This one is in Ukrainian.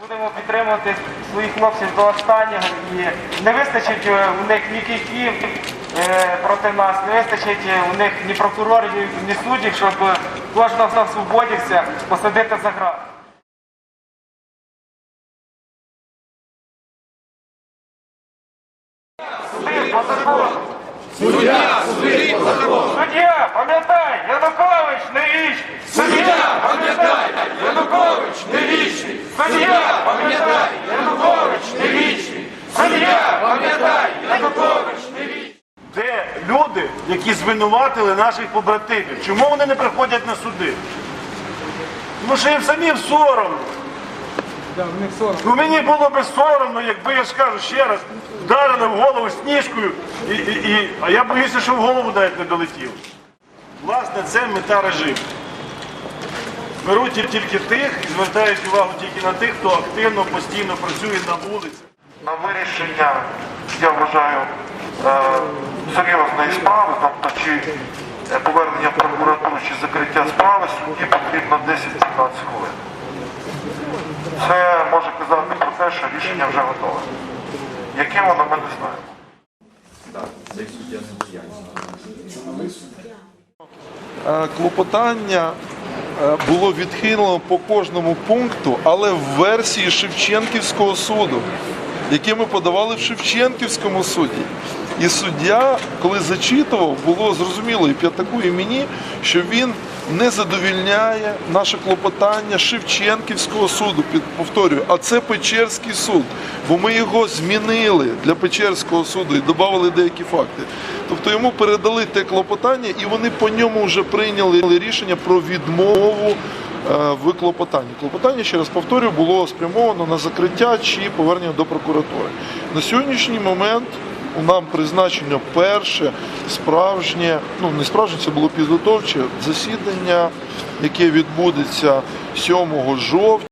Будемо підтримувати своїх хлопців до останнього і не вистачить е, у них ні кійків е, проти нас, не вистачить е, у них ні прокурорів, ні суддів, щоб кожного хто освободився посадити за грати. Суди. Суддя, судить по закону. Суддя, пам'ятай, Янукович не вічний. Суддя, пам'ятай, Янукович не вічний. Суддя, пам'ятай, Янукович не вічний. Суддя, пам'ятай, Янукович не вічний. Де люди, які звинуватили наших побратимів? Чому вони не приходять на суди? Тому що їм самим соромно. Ну мені було би соромно, якби я ж кажу ще раз, вдарили в голову сніжкою, і, і, і, а я боюся, що в голову навіть не долетів. Власне, це мета режиму. Беруть тільки тих і звертають увагу тільки на тих, хто активно, постійно працює на вулиці. на вирішення, я вважаю, е, серйозної справи, тобто чи е, повернення в прокуратуру, чи закриття справи, судді потрібно 10-15 хвилин. Це може казати про те, що рішення вже готове. Яким воно ми не знаємо. Е, клопотання було відхилено по кожному пункту, але в версії Шевченківського суду, яке ми подавали в Шевченківському суді. І суддя, коли зачитував, було зрозуміло і п'ятаку, і мені, що він не задовільняє наше клопотання Шевченківського суду, повторюю, а це Печерський суд, бо ми його змінили для Печерського суду і додали деякі факти. Тобто йому передали те клопотання, і вони по ньому вже прийняли рішення про відмову е, в клопотанні. Клопотання, ще раз повторюю, було спрямовано на закриття чи повернення до прокуратури. На сьогоднішній момент у нам призначено перше справжнє, ну не справжнє, це було підготовче засідання, яке відбудеться 7 жовтня.